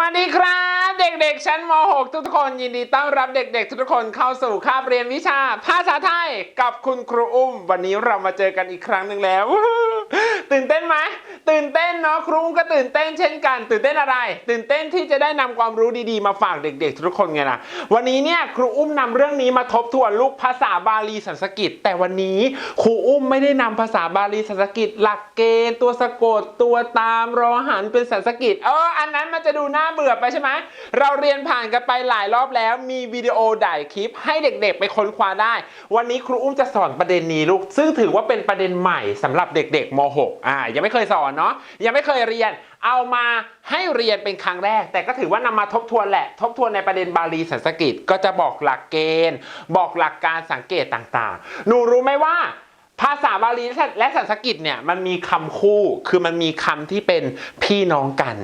วัสดีครับ เด็กๆ ชั้นม .6 ทุกคนยินดีต้อนรับเด็ก ๆ ทุกคนเข้าสู่คาบเรียนวิชา ภาษาไทยกับคุณครูอุ้ม วันนี้เรามาเจอกันอีกครั้งหนึ่งแล้ว ตื่นเต้นไหมตื่นเต้นเนาะครูอุ้มก็ตื่นเต้นเช่นกัน ตื่นเต้นอะไร ตื่นเต้นที่จะได้นำความรู้ดีๆ มาฝากเด็ก ๆ ทุกคนไงล่ะวันนี้เนี่ยครูอุ้มนำเรื่องนี้มาทบทวนลูกภาษาบาลีสันสกฤตแต่วันนี้ครูอุ้มไม่ได้นำภาษาบาลีสันสกฤตหลักเกณฑ์ตัวสะกดตัวตามรอหันเป็นสันสกฤตเอออันนั้นมันจะดูน่าเบื่อไปใช่ไหมเราเรียนผ่านกันไปหลายรอบแล้วมีวิดีโอด่ายคลิป ให้เด็กๆ ไปค้นคว้าได้ วันนี้ครูอุ้มจะสอนประเด็นนี้ลูกซึ่งถือว่าเป็นประเด็นใหม่สำหรับเด็กๆม .6 อ่ายังไม่เคยสอนเนาะยังไม่เคยเรียน เอามาให้เรียนเป็นครั้งแรก แต่ก็ถือว่านำมาทบทวนแหละ ทบทวนในประเด็นบาลีสันสกฤตก็จะบอกหลักเกณฑ์ บอกหลักการสังเกตต่างๆ หนูรู้ไหมว่า ภาษาบาลีและสันสกฤตเนี่ยมันมีคำคู่คือมันมีคำที่เป็นพี่น้องกัน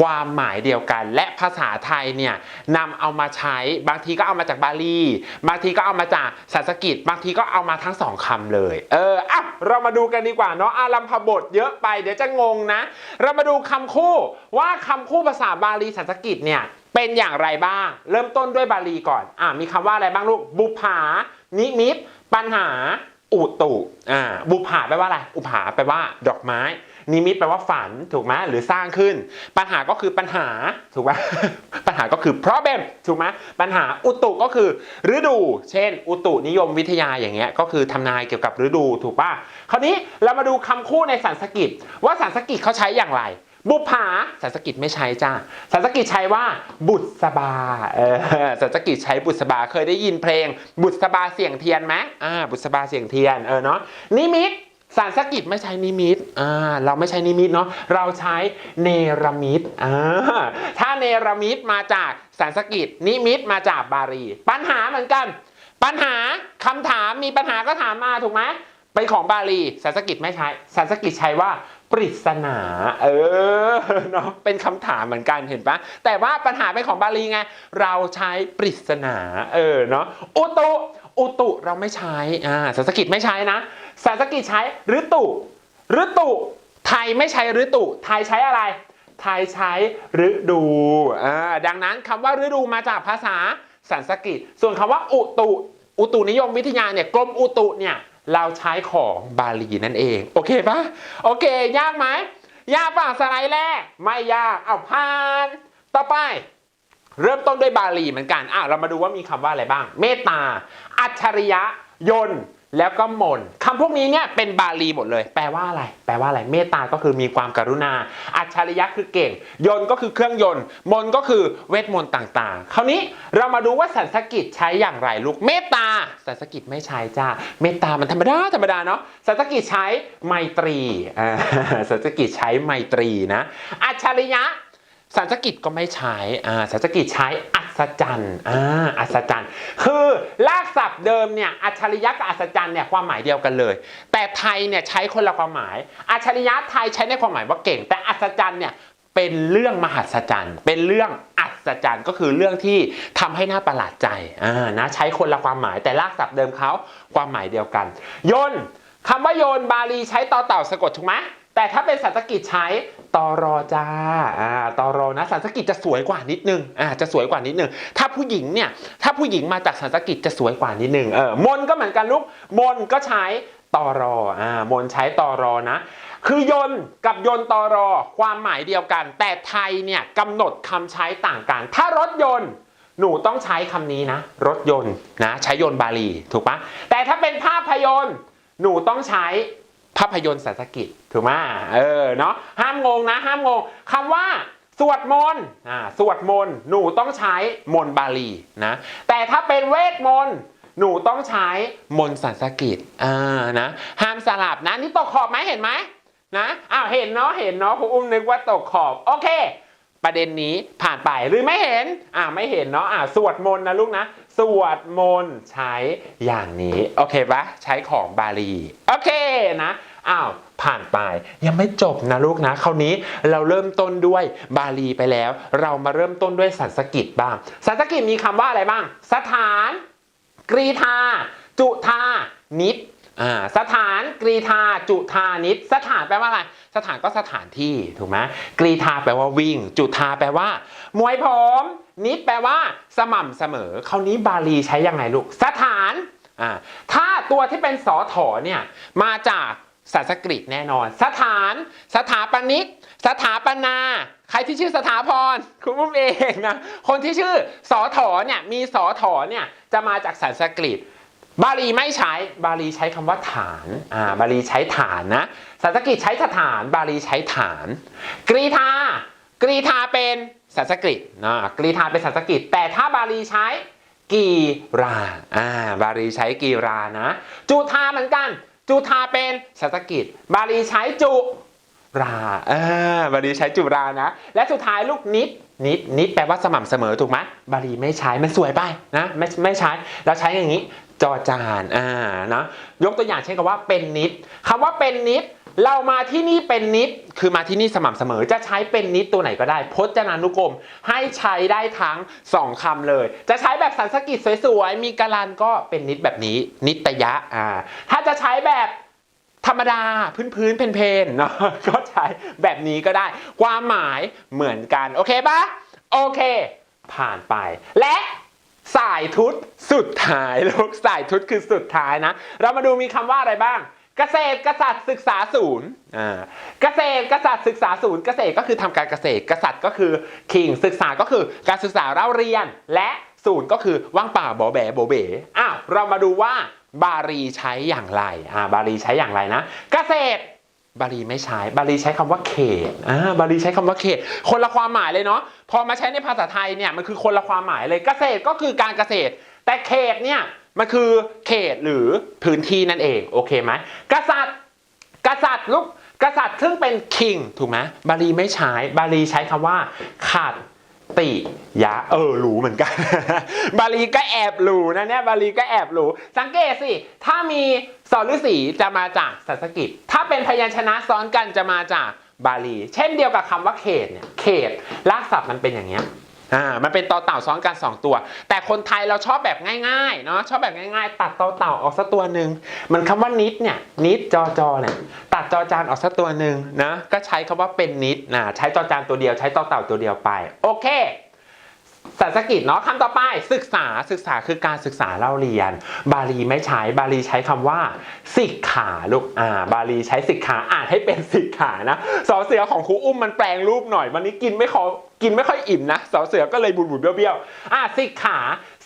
ความหมายเดียวกัน และภาษาไทยเนี่ยนำเอามาใช้บางทีก็เอามาจากบาลีบางทีก็เอามาจากสันสกฤตบางทีก็เอามาทั้งสองคำเลยเอออะเรามาดูกันดีกว่าเนาะอารัมพบทเยอะไปเดี๋ยวจะงงนะ เรามาดูคำคู่ว่าคำคู่ภาษาบาลีสันสกฤตเนี่ยเป็นอย่างไรบ้าง เริ่มต้นด้วยบาลีก่อนอะมีคำว่าอะไรบ้างลูกบุภานิมิตปัญหา อุตุอ่าบุผาแปลว่าอะไร อุผาแปลว่าดอกไม้ นิมิตแปลว่าฝันถูกไหมหรือสร้างขึ้น ปัญหาก็คือปัญหาถูกไหมปัญหาก็คือ problem ถูกไหมปัญหาอุตุก็คือ ฤดู เช่น อุตุนิยมวิทยาอย่างเงี้ยก็คือทำนายเกี่ยวกับฤดูถูกป่ะคราวนี้เรามาดูคำคู่ในสันสกฤตว่าสันสกฤตเขาใช้อย่างไร บุปผาสันสกฤตไม่ใช้จ้าสันสกฤตใช้ว่าบุษบาเออสันสกฤตใช้บุษบาเคยได้ยินเพลง บุษบาเสียงเทียนไหมอ่าบุษบาเสียงเทียนเออเนาะนิมิตสันสกฤตไม่ใช้นิมิตอ่าเราไม่ใช้นิมิตเนาะ เราใช้เนรมิตอ่าถ้าเนรมิตมาจากสันสกฤตนิมิตมาจากบาลี ปัญหาเหมือนกัน ปัญหาคำถามมีปัญหาก็ถามมาถูกไหมเป็นของบาลีสันสกฤตไม่ใช้สันสกฤตใช้ว่า ปริศนา เออเนาะเป็นคำถามเหมือนกันเห็นปะแต่ว่าปัญหาเป็นของบาลีไง เราใช้ปริศนาเออเนาะอุตุอุตุเราไม่ใช้อ่าสันสกฤตไม่ใช้นะสันสกฤตใช้ฤตุฤตุไทยไม่ใช้ฤตุไทยใช้อะไร ไทยใช้ฤดูอ่าดังนั้นคำว่าฤดูมาจากภาษาสันสกฤตส่วนคำว่าอุตุอุตุนิยมวิทยาเนี่ยกรมอุตุเนี่ย เราใช้ของบาลีนั่นเอง โอเคปะโอเค ยากไหมยากป่ะสไลด์แรก ไม่ยากเอาผ่าน ต่อไป เริ่มต้นด้วยบาลีเหมือนกันอะเรามาดูว่ามีคำว่าอะไรบ้าง เมตตา อัจฉริยะ ยนต์ แล้วก็มนคำพวกนี้เนี่ยเป็นบาลีหมดเลย แปลว่าอะไร แปลว่าอะไร เมตตา ก็คือมีความกรุณา อัจฉริยะคือเก่ง ยนต์ก็คือเครื่องยนต์ มนก็คือเวทมนต์ต่างๆ คราวนี้เรามาดูว่าสันสกฤตใช้อย่างไรลูก เมตตา สันสกฤตไม่ใช้จ้า เมตตา มันธรรมดา ธรรมดาเนาะ สันสกฤตใช้ไมตรี สันสกฤตใช้ไมตรีนะ อัจฉริยะ สันสกฤตก็ไม่ใช้อ่าสันสกฤตใช้อัศจรรย์อ่าอัศจรรย์ คือลากศัพท์เดิมเนี่ยอัจฉริยะกับอัศจรรย์เนี่ยความหมายเดียวกันเลย แต่ไทยเนี่ยใช้คนละความหมาย อัจฉริยะไทยใช้ในความหมายว่าเก่ง แต่อัศจรรย์เนี่ยเป็นเรื่องมหัศจรรย์ เป็นเรื่องอัศจรรย์ก็คือเรื่องที่ทำให้น่าประหลาดใจอ่านะใช้คนละความหมาย แต่ลากศัพท์เดิมเขาความหมายเดียวกัน ยนคำว่าโยนบาลีใช้ต่อเต่าสะกดถูกไหมแต่ถ้าเป็นสันสกฤตใช้ ตอรอจ้าอ่าตอรอนะสันสกฤตจะสวยกว่านิดนึงอ่าจะสวยกว่านิดนึง ถ้าผู้หญิงเนี่ยถ้าผู้หญิงมาจากสันสกฤตจะสวยกว่านิดนึงเออมนก็เหมือนกันลูกมนก็ใช้ตอรออ่ามนใช้ตอรอนะ คือยนกับยนตอรอความหมายเดียวกัน แต่ไทยเนี่ยกำหนดคำใช้ต่างกัน ถ้ารถยนต์หนูต้องใช้คำนี้นะ รถยนต์นะใช้ยนต์บาลีถูกปะแต่ถ้าเป็นภาพยนตร์หนูต้องใช้ภาพยนตร์สันสกฤต ถูกไหมเออเนาะห้ามงงนะ ห้ามงงคำว่าสวดมนต์อ่าสวดมนต์หนูต้องใช้มนต์บาลีนะแต่ถ้าเป็นเวทมนต์หนูต้องใช้มนต์สันสกฤตอ่านะห้ามสลับนะนี่ตกขอบไหมเห็นไหมนะอ้าวเห็นเนาะเห็นเนาะครูอุ้มนึกว่าตกขอบโอเค ประเด็นนี้ผ่านไปหรือไม่เห็นอ่าไม่เห็นเนาะอ่าสวดมนต์นะลูกนะ สวดมนต์ใช้อย่างนี้โอเคปะใช้ของบาลีโอเคนะ อ้าวผ่านไปยังไม่จบนะลูกนะคราวนี้เราเริ่มต้นด้วยบาลีไปแล้ว เรามาเริ่มต้นด้วยสันสกฤตบ้าง สันสกฤตมีคำว่าอะไรบ้าง สถาน กรีธา จุธานิดสถานกรีธาจุธานิดสถานแปลว่าอะไร สถานก็สถานที่ถูกไหมกรีธาแปลว่าวิ่ง จุธาแปลว่า มวยผมนิดแปลว่า สม่ำเสมอ คราวนี้บาลีใช้ยังไงลูก สถานถ้าตัวที่เป็นสอถอเนี่ยมาจาก สันสกฤตแน่นอน สถาน สถาปนิก สถาปนา ใครที่ชื่อสถาพรคุณอุ้มเองนะ คนที่ชื่อสอถอเนี่ยมีสอถอเนี่ยจะมาจากสันสกฤต บาลีไม่ใช้ บาลีใช้คำว่าฐาน อ่า บาลีใช้ฐานนะ สันสกฤตใช้สถาน บาลีใช้ฐาน กรีธา กรีธาเป็นสันสกฤตนะกรีธาเป็นสันสกฤต แต่ถ้าบาลีใช้กีรา อ่า บาลีใช้กีรานะ จุธาเหมือนกัน จุธาเป็นสันสกิตบาลีใช้จุราเออบาลีใช้จุรานะ และสุดท้ายลูกนิดนิดนิดแปลว่าสม่ำเสมอถูกไหมบาลีไม่ใช้มันสวยไปนะไม่ไม่ใช้เราใช้อย่างนี้ จอจานอ่านะยกตัวอย่างเช่นคำว่าเป็นนิดคำว่าเป็นนิด เรามาที่นี่เป็นนิด คือมาที่นี่สม่ำเสมอจะใช้เป็นนิดตัวไหนก็ได้ พจนานุกรม ให้ใช้ได้ทั้งสองคำเลย จะใช้แบบสันสกฤตสวยๆ มีกาลันก็เป็นนิดแบบนี้ นิตยะอ่าถ้าจะใช้แบบธรรมดาพื้นพื้นๆเพนๆเนาะก็ใช้แบบนี้ก็ได้ ความหมายเหมือนกัน โอเคปะโอเค ผ่านไปและ สายทุตสุดท้ายลูกสายทุตคือสุดท้ายนะ เรามาดูมีคำว่าอะไรบ้าง เกษตรกษัตริย์ศึกษาศูนย์อ่าเกษตรกษัตริย์ศึกษาศูนย์เกษตรก็คือทำการเกษตรกษัตริย์ก็คือคิงศึกษาก็คือการศึกษาเล่าเรียน และศูนย์ก็คือว่างเปล่าบอแบโบเบอ้าวเรามาดูว่าบาลีใช้อย่างไรอ่าบาลีใช้อย่างไรนะ เกษตร บาลีไม่ใช้ บาลีใช้คำว่าเขตอ่าบาลีใช้คำว่าเขต คนละความหมายเลยเนาะ พอมาใช้ในภาษาไทยเนี่ยมันคือคนละความหมายเลย เกษตรก็คือการเกษตร แต่เขตเนี่ยมันคือเขตหรือพื้นที่นั่นเอง โอเคไหมกษัตริย์ กษัตริย์ลูกกษัตริย์ซึ่งเป็นคิงถูกไหมบาลีไม่ใช้ บาลีใช้คำว่าขัด ติยะเออรู้เหมือนกัน บาลีก็แอบรู้นะเนี่ยบาลีก็แอบรู้สังเกตสิ ถ้ามีสอฤษีจะมาจากสันสกฤตถ้าเป็นพยัญชนะซ้อนกันจะมาจากบาลี เช่นเดียวกับคำว่าเขตเนี่ยเขตลากศัพท์มันเป็นอย่างเนี้ย อ่ามันเป็นต่อเต่าซ้อนกัน 2 ตัว แต่คนไทยเราชอบแบบง่ายๆเนาะชอบแบบง่ายๆ ตัดต่อเต่าออกสักตัวหนึ่งมันคำว่านิดเนี่ยนิดจอจอเนี่ยตัดจอจานออกสักตัวหนึ่งนะก็ใช้คำว่าเป็นนิดนะใช้จอจานตัวเดียวใช้ต่อเต่าตัวเดียวไปโอเค สันสกฤตเนาะคำต่อไปศึกษาศึกษาคือการศึกษาเล่าเรียน บาลีไม่ใช้บาลีใช้คำว่าสิกขาลูกอ่า บาลีใช้สิกขาอ่านให้เป็นสิกขานะสอเสือของครูอุ้มมันแปลงรูปหน่อย วันนี้กินไม่ขอกินไม่ค่อยอิ่มนะสอเสือก็เลยบุญๆเบี้ยวๆอ่าสิกขา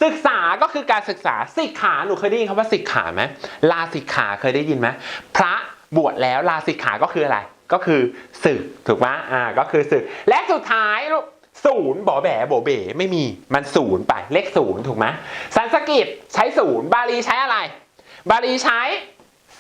ศึกษาก็คือการศึกษาสิกขาหนูเคยได้ยินคำว่าสิกขาไหมลาสิกขาเคยได้ยินไหมพระบวชแล้วลาสิกขาก็คืออะไร ก็คือศึกถูกไหมอ่าก็คือศึกและสุดท้ายลูก ศูนย์บอแบโบเบไม่มีมันศูนย์ไปเลขศูนย์ถูกไหมสันสกิตใช้ศูนย์บาลีใช้อะไร บาลีใช้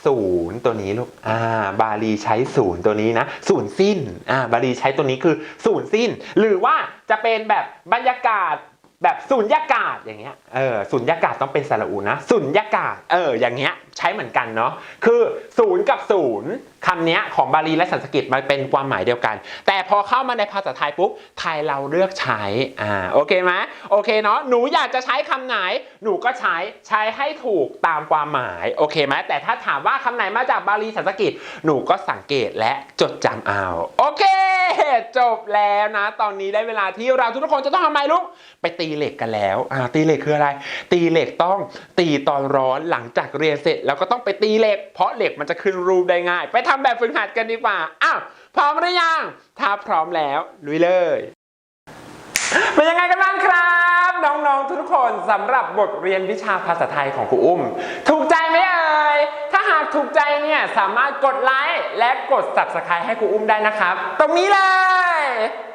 ศูนย์ตัวนี้ลูก อ่า บาลีใช้ศูนย์ตัวนี้นะศูนย์สิ้น อ่า บาลีใช้ตัวนี้คือศูนย์สิ้น หรือว่าจะเป็นแบบบรรยากาศ แบบสุญญากาศอย่างเงี้ย เออสุญญากาศต้องเป็นสระอูนะสุญญากาศ เออ อย่างเงี้ยใช้เหมือนกันเนาะ คือศูนย์กับศูนย์คำเนี้ยของบาลีและสันสกฤตมันเป็นความหมายเดียวกัน แต่พอเข้ามาในภาษาไทยปุ๊บ ไทยเราเลือกใช้ อ่า โอเคไหมโอเคเนาะ หนูอยากจะใช้คำไหน หนูก็ใช้ ใช้ให้ถูกตามความหมาย โอเคไหมแต่ถ้าถามว่าคำไหนมาจากบาลีสันสกฤต หนูก็สังเกตและจดจำเอา โอเค จบแล้วนะ ตอนนี้ได้เวลาที่เราทุกคนจะต้องทำไมลูกไปตีเหล็กกันแล้วอ่าตีเหล็กคืออะไร ตีเหล็กต้องตีตอนร้อนหลังจากเรียนเสร็จ แล้วก็ต้องไปตีเหล็ก เพราะเหล็กมันจะขึ้นรูปได้ง่าย ไปทำแบบฝึกหัดกันดีกว่าอ้าวพร้อมหรือยัง ถ้าพร้อมแล้วลุยเลยเป็นยังไงกันบ้างครับ น้องๆทุกคนสำหรับบทเรียนวิชาภาษาไทยของครูอุ้ม ถูกใจไหมเอ่ยถ้าหากถูกใจเนี่ยสามารถกดไลค์และกด subscribe ให้ครูอุ้มได้นะครับ ตรงนี้เลย there